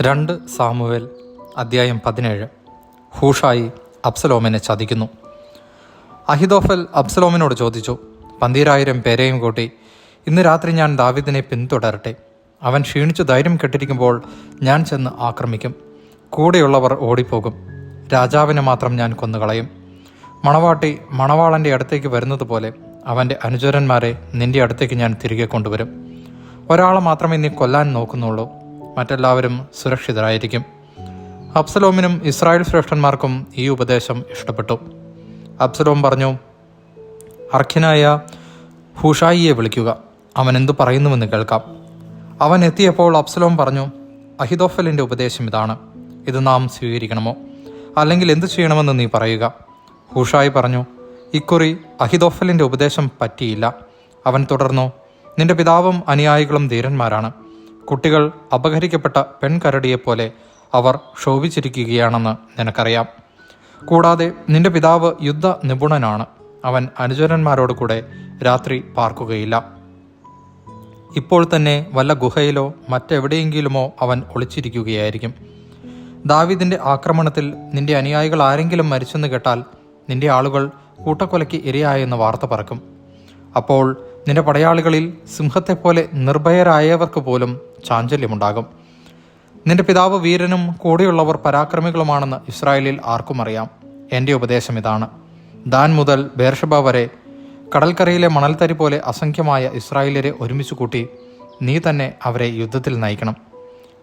രണ്ട് സാമുവേൽ അദ്ധ്യായം പതിനേഴ്. ഹൂഷായി അബ്സലോമിനെ ചതിക്കുന്നു. അഹിദോഫൽ അബ്സലോമിനോട് ചോദിച്ചു പന്തീരായിരം പേരെയും കൂട്ടി ഇന്ന് രാത്രി ഞാൻ ദാവിദിനെ പിന്തുടരട്ടെ. അവൻ ക്ഷീണിച്ചു ധൈര്യം കെട്ടിരിക്കുമ്പോൾ ഞാൻ ചെന്ന് ആക്രമിക്കും. കൂടെയുള്ളവർ ഓടിപ്പോകും. രാജാവിനെ മാത്രം ഞാൻ കൊന്നുകളയും. മണവാട്ടി മണവാളന്റെ അടുത്തേക്ക് വരുന്നത് പോലെ അവന്റെ അനുചരന്മാരെ നിന്റെ അടുത്തേക്ക് ഞാൻ തിരികെ കൊണ്ടുവരും. ഒരാളെ മാത്രമേ നീ കൊല്ലാൻ നോക്കുന്നുള്ളൂ. മറ്റെല്ലാവരും സുരക്ഷിതരായിരിക്കും. അബ്സലോമിനും ഇസ്രായേൽ ശ്രേഷ്ഠന്മാർക്കും ഈ ഉപദേശം ഇഷ്ടപ്പെട്ടു. അബ്സലോം പറഞ്ഞു അർഖ്യനായ ഹുഷായിയെ വിളിക്കുക. അവൻ എന്തു പറയുന്നുവെന്ന് കേൾക്കാം. അവൻ എത്തിയപ്പോൾ അബ്സലോം പറഞ്ഞു അഹിദോഫലിന്റെ ഉപദേശം ഇതാണ്. ഇത് നാം സ്വീകരിക്കണമോ? അല്ലെങ്കിൽ എന്തു ചെയ്യണമെന്ന് നീ പറയുക? ഹുഷായി പറഞ്ഞു ഇക്കുറി അഹിദോഫലിന്റെ ഉപദേശം പറ്റിയില്ല. അവൻ തുടർന്നു നിന്റെ പിതാവും അനുയായികളും ധീരന്മാരാണ്. കുട്ടികൾ അപഹരിക്കപ്പെട്ട പെൺകരടിയെപ്പോലെ അവർ ക്ഷോഭിച്ചിരിക്കുകയാണെന്ന് നിനക്കറിയാം. കൂടാതെ നിന്റെ പിതാവ് യുദ്ധ നിപുണനാണ്. അവൻ അനുചരന്മാരോട് കൂടെ രാത്രി പാർക്കുകയില്ല. ഇപ്പോൾ തന്നെ വല്ല ഗുഹയിലോ മറ്റെവിടെയെങ്കിലുമോ അവൻ ഒളിച്ചിരിക്കുകയായിരിക്കും. ദാവീദിന്റെ ആക്രമണത്തിൽ നിന്റെ അനുയായികൾ ആരെങ്കിലും മരിച്ചെന്ന് കേട്ടാൽ നിന്റെ ആളുകൾ കൂട്ടക്കൊലയ്ക്ക് ഇരയായെന്ന് വാർത്ത പറക്കും. അപ്പോൾ നിന്റെ പടയാളികളിൽ സിംഹത്തെപ്പോലെ നിർഭയരായവർക്ക് പോലും ചാഞ്ചല്യമുണ്ടാകും. നിന്റെ പിതാവ് വീരനും കൂടെയുള്ളവർ പരാക്രമികളുമാണെന്ന് ഇസ്രായേലിൽ ആർക്കും അറിയാം. എന്റെ ഉപദേശം ഇതാണ്. ദാൻ മുതൽ ബേർഷബ വരെ കടൽക്കരയിലെ മണൽത്തരി പോലെ അസംഖ്യമായ ഇസ്രായേലരെ ഒരുമിച്ച് കൂട്ടി നീ തന്നെ അവരെ യുദ്ധത്തിൽ നയിക്കണം.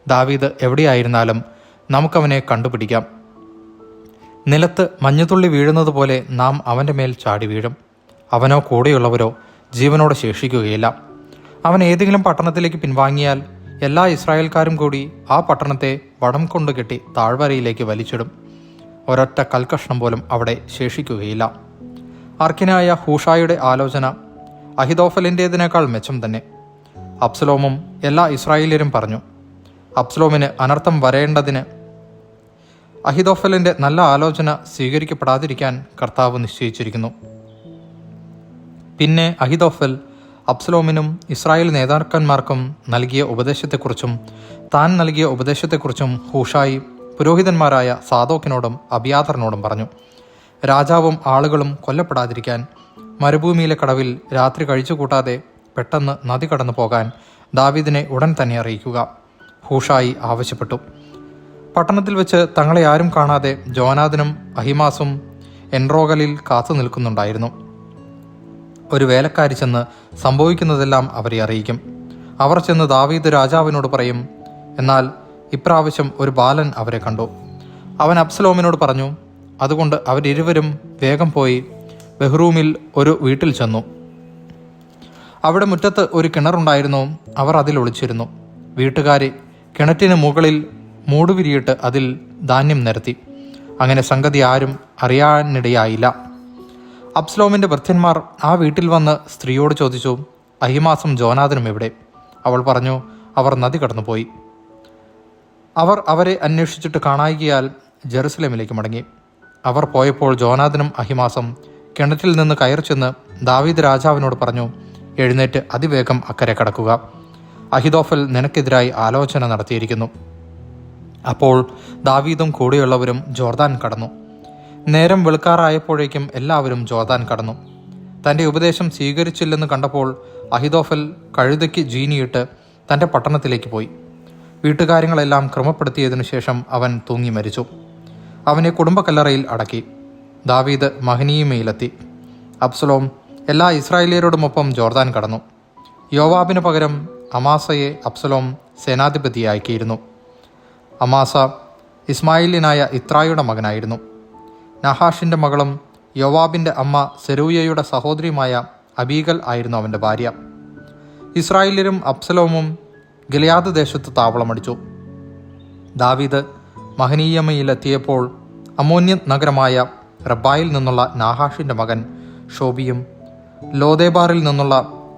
ദാവീദ് എവിടെയായിരുന്നാലും നമുക്കവനെ കണ്ടുപിടിക്കാം. നിലത്ത് മഞ്ഞുതുള്ളി വീഴുന്നത് പോലെ നാം അവന്റെ മേൽ ചാടി വീഴും. അവനോ കൂടെയുള്ളവരോ ജീവനോടെ ശേഷിക്കുകയില്ല. അവൻ ഏതെങ്കിലും പട്ടണത്തിലേക്ക് പിൻവാങ്ങിയാൽ എല്ലാ ഇസ്രായേൽക്കാരും കൂടി ആ പട്ടണത്തെ വടം കൊണ്ട് കെട്ടി താഴ്വരയിലേക്ക് വലിച്ചിടും. ഒരൊറ്റ കൽക്കഷ്ണം പോലും അവിടെ ശേഷിക്കുകയില്ല. അർക്കിനായ ഹൂഷായുടെ ആലോചന അഹിദോഫലിന്റേതിനേക്കാൾ മെച്ചം തന്നെ. അബ്സലോമും എല്ലാ ഇസ്രായേലിയരും പറഞ്ഞു അബ്സലോമിന് അനർത്ഥം വരേണ്ടതിന് അഹിദോഫലിന്റെ നല്ല ആലോചന സ്വീകരിക്കപ്പെടാതിരിക്കാൻ കർത്താവ് നിശ്ചയിച്ചിരിക്കുന്നു. പിന്നെ അഹിദോഫൽ അബ്സലോമിനും ഇസ്രായേൽ നേതാക്കന്മാർക്കും നൽകിയ ഉപദേശത്തെക്കുറിച്ചും താൻ നൽകിയ ഉപദേശത്തെക്കുറിച്ചും ഹൂഷായി പുരോഹിതന്മാരായ സാദോക്കിനോടും അബിയാദറിനോടും പറഞ്ഞു. രാജാവും ആളുകളും കൊല്ലപ്പെടാതിരിക്കാൻ മരുഭൂമിയിലെ കടവിൽ രാത്രി കഴിച്ചുകൂട്ടാതെ പെട്ടെന്ന് നദി കടന്നു പോകാൻ ദാവീദിനെ ഉടൻ തന്നെ അറിയിക്കുക. ഹൂഷായി ആവശ്യപ്പെട്ടു. പട്ടണത്തിൽ വെച്ച് തങ്ങളെ ആരും കാണാതെ ജോനാഥനും അഹിമാസും എൻറോഗലിൽ കാത്തു നിൽക്കുന്നുണ്ടായിരുന്നു ഒരു വേലക്കാരി ചെന്ന് സംഭവിക്കുന്നതെല്ലാം അവരെ അറിയിക്കും. അവർ ചെന്ന് ദാവീദ് രാജാവിനോട് പറയും എന്നാൽ ഇപ്രാവശ്യം ഒരു ബാലൻ അവരെ കണ്ടു. അവൻ അബ്സലോമിനോട് പറഞ്ഞു അതുകൊണ്ട് അവരിരുവരും വേഗം പോയി ബെഹ്റൂമിൽ ഒരു വീട്ടിൽ ചെന്നു. അവിടെ മുറ്റത്ത് ഒരു കിണറുണ്ടായിരുന്നു അവർ അതിൽ ഒളിച്ചിരുന്നു. വീട്ടുകാരെ കിണറ്റിന് മുകളിൽ മൂടുവിരിയിട്ട് അതിൽ ധാന്യം നിരത്തി. അങ്ങനെ സംഗതി ആരും അറിയാനിടയായില്ല. അബ്സ്ലോമിന്റെ ഭൃത്യന്മാർ ആ വീട്ടിൽ വന്ന് സ്ത്രീയോട് ചോദിച്ചു അഹിമാസം ജോനാഥനും എവിടെ? അവൾ പറഞ്ഞു അവർ നദി കടന്നുപോയി. അവർ അവരെ അന്വേഷിച്ചിട്ട് കാണായികയാൽ ജെറുസലേമിലേക്ക് മടങ്ങി. അവർ പോയപ്പോൾ ജോനാഥനും അഹിമാസം കിണറ്റിൽ നിന്ന് കയറി ചെന്ന് ദാവീദ് രാജാവിനോട് പറഞ്ഞു എഴുന്നേറ്റ് അതിവേഗം അക്കരെ കടക്കുക. അഹിദോഫൽ നിനക്കെതിരായി ആലോചന നടത്തിയിരിക്കുന്നു. അപ്പോൾ ദാവീദും കൂടെയുള്ളവരും ജോർദാൻ കടന്നു. നേരം വെളുക്കാറായപ്പോഴേക്കും എല്ലാവരും ജോതാൻ കടന്നു. തന്റെ ഉപദേശം സ്വീകരിച്ചില്ലെന്ന് കണ്ടപ്പോൾ അഹിദോഫൽ കഴുതയ്ക്ക് ജീനിയിട്ട് തന്റെ പട്ടണത്തിലേക്ക് പോയി. വീട്ടുകാര്യങ്ങളെല്ലാം ക്രമപ്പെടുത്തിയതിനു ശേഷം അവൻ തൂങ്ങി മരിച്ചു. അവനെ കുടുംബക്കല്ലറയിൽ അടക്കി. ദാവീദ് മഹനീയമയിലെത്തി അബ്സലോം എല്ലാ ഇസ്രായേലിയരോടുമൊപ്പം ജോർദാൻ കടന്നു. യോവാബിന് പകരം അമാസയെ അബ്സലോം സേനാധിപതിയാക്കിയിരുന്നു. അമാസ ഇസ്മായിലിനായ ഇത്രായുടെ മകനായിരുന്നു. നഹാഷിന്റെ മകളും യോവാബിന്റെ അമ്മ സെരൂയയുടെ സഹോദരിയുമായ അബീഗൽ ആയിരുന്നു അവന്റെ ഭാര്യ. ഇസ്രായേലിലും അബ്സലോമും ഗലിയാദ് ദേശത്ത് താവളമടിച്ചു ദാവീദ് മഹനീയമയിലെത്തിയപ്പോൾ അമോന്യ നഗരമായ റബ്ബായിൽ നിന്നുള്ള നാഹാഷിന്റെ മകൻ ഷോബിയും ലോദേബാറിൽ നിന്നുള്ള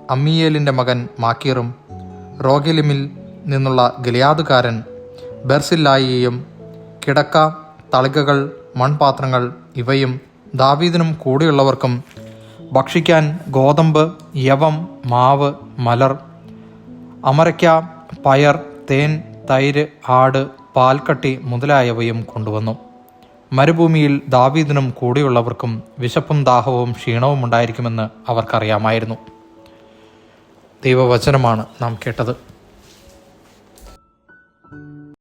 അമ്മിയേലിന്റെ മകൻ മാക്കീറും റോഗലിമിൽ നിന്നുള്ള ഗലിയാദുകാരൻ ബെർസില്ലായിയും കിടക്ക തളികകൾ മൺപാത്രങ്ങൾ ഇവയും ദാവീദിനും കൂടെയുള്ളവർക്കും ഭക്ഷിക്കാൻ ഗോതമ്പ് യവം മാവ് മലർ അമരയ്ക്ക പയർ തേൻ തൈര് ആട് പാൽക്കട്ടി മുതലായവയും കൊണ്ടുവന്നു. മരുഭൂമിയിൽ ദാവീദിനും കൂടെയുള്ളവർക്കും വിശപ്പും ദാഹവും ക്ഷീണവും ഉണ്ടായിരിക്കുമെന്ന് അവർക്കറിയാമായിരുന്നു. ദൈവവചനമാണ് നാം കേട്ടത്.